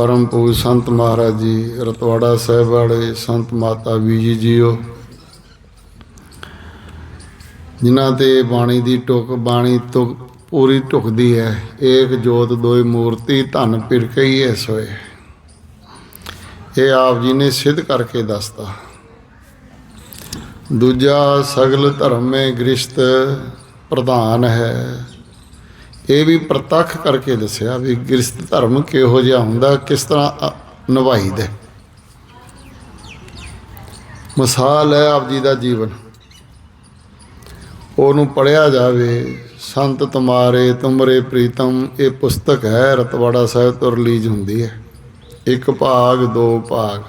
ਪਰਮ ਪੂਜ ਸੰਤ ਮਹਾਰਾਜ ਜੀ, ਰਤਵਾੜਾ ਸਾਹਿਬ ਵਾਲੇ ਸੰਤ ਮਾਤਾ ਬੀਜੀ ਜੀਓ। ਜਿਨ੍ਹਾਂ ਤੇ ਬਾਣੀ ਦੀ ਟੁਕ, ਬਾਣੀ ਤੋਂ ਪੂਰੀ ਢੁਕਦੀ ਹੈ, ਏਕ ਜੋਤ ਦੋਇ ਮੂਰਤੀ ਧਨ ਪਿਰ ਕਈ ਐ ਸੋਏ। ਇਹ ਆਪ ਜੀ ਨੇ ਸਿੱਧ ਕਰਕੇ ਦੱਸਤਾ। ਦੂਜਾ ਸਗਲ ਧਰਮ ਮੇ ਗ੍ਰਿਸ਼ਤ ਪ੍ਰਧਾਨ ਹੈ। ਇਹ ਵੀ ਪ੍ਰਤੱਖ ਕਰਕੇ ਦੱਸਿਆ ਵੀ ਗ੍ਰਸਥ ਧਰਮ ਕਿਹੋ ਜਿਹਾ ਹੁੰਦਾ, ਕਿਸ ਤਰ੍ਹਾਂ ਨਿਭਾਈਦਾ ਮਿਸਾਲ ਹੈ ਆਪ ਜੀ ਦਾ ਜੀਵਨ। ਉਹਨੂੰ ਪੜਿਆ ਜਾਵੇ, ਸੰਤ ਤੁਮਾਰੇ, ਤੁਮਰੇ ਪ੍ਰੀਤਮ, ਇਹ ਪੁਸਤਕ ਹੈ, ਰਤਵਾੜਾ ਸਾਹਿਬ ਤੋਂ ਰਿਲੀਜ਼ ਹੁੰਦੀ ਹੈ। ਇੱਕ ਭਾਗ, ਦੋ ਭਾਗ।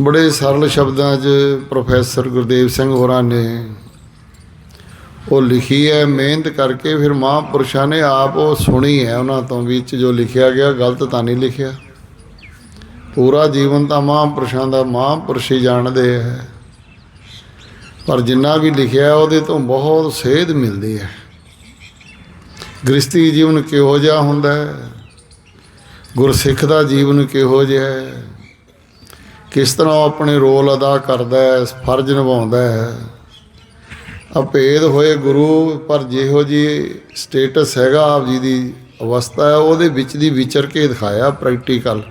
ਬੜੇ ਸਰਲ ਸ਼ਬਦਾਂ 'ਚ ਪ੍ਰੋਫੈਸਰ ਗੁਰਦੇਵ ਸਿੰਘ ਹੋਰਾਂ ਨੇ ਉਹ ਲਿਖੀ ਹੈ, ਮਿਹਨਤ ਕਰਕੇ ਫਿਰ ਮਹਾਂਪੁਰਸ਼ਾਂ ਨੇ ਆਪ ਉਹ ਸੁਣੀ ਹੈ, ਉਹਨਾਂ ਤੋਂ ਵਿੱਚ ਜੋ ਲਿਖਿਆ ਗਿਆ, ਗਲਤ ਤਾਂ ਨਹੀਂ ਲਿਖਿਆ। ਪੂਰਾ ਜੀਵਨ ਤਾਂ ਮਹਾਂਪੁਰਸ਼ਾਂ ਦਾ ਮਹਾਂਪੁਰਸ਼ ਹੀ ਜਾਣਦੇ ਹੈ। ਪਰ ਜਿੰਨਾ ਵੀ ਲਿਖਿਆ ਉਹਦੇ ਤੋਂ ਬਹੁਤ ਸੇਧ ਮਿਲਦੀ ਹੈ। ਗ੍ਰਸਤੀ ਜੀਵਨ ਕਿਹੋ ਜਿਹਾ ਹੁੰਦਾ ਹੈ? ਗੁਰਸਿੱਖ ਦਾ ਜੀਵਨ ਕਿਹੋ ਜਿਹਾ ਹੈ? ਕਿਸ ਤਰ੍ਹਾਂ ਉਹ ਆਪਣੇ ਰੋਲ ਅਦਾ ਕਰਦਾ ਹੈ, ਫਰਜ਼ ਨਿਭਾਉਂਦਾ ਹੈ? ਅਭੇਦ ਹੋਏ ਗੁਰੂ, ਪਰ ਜਿਹੋ ਜੀ ਸਟੇਟਸ ਹੈਗਾ ਆਪ ਜੀ ਦੀ ਅਵਸਥਾ ਹੈ, ਉਹਦੇ ਵਿੱਚ ਦੀ ਵਿਚਰ ਕੇ ਦਿਖਾਇਆ ਪ੍ਰੈਕਟੀਕਲ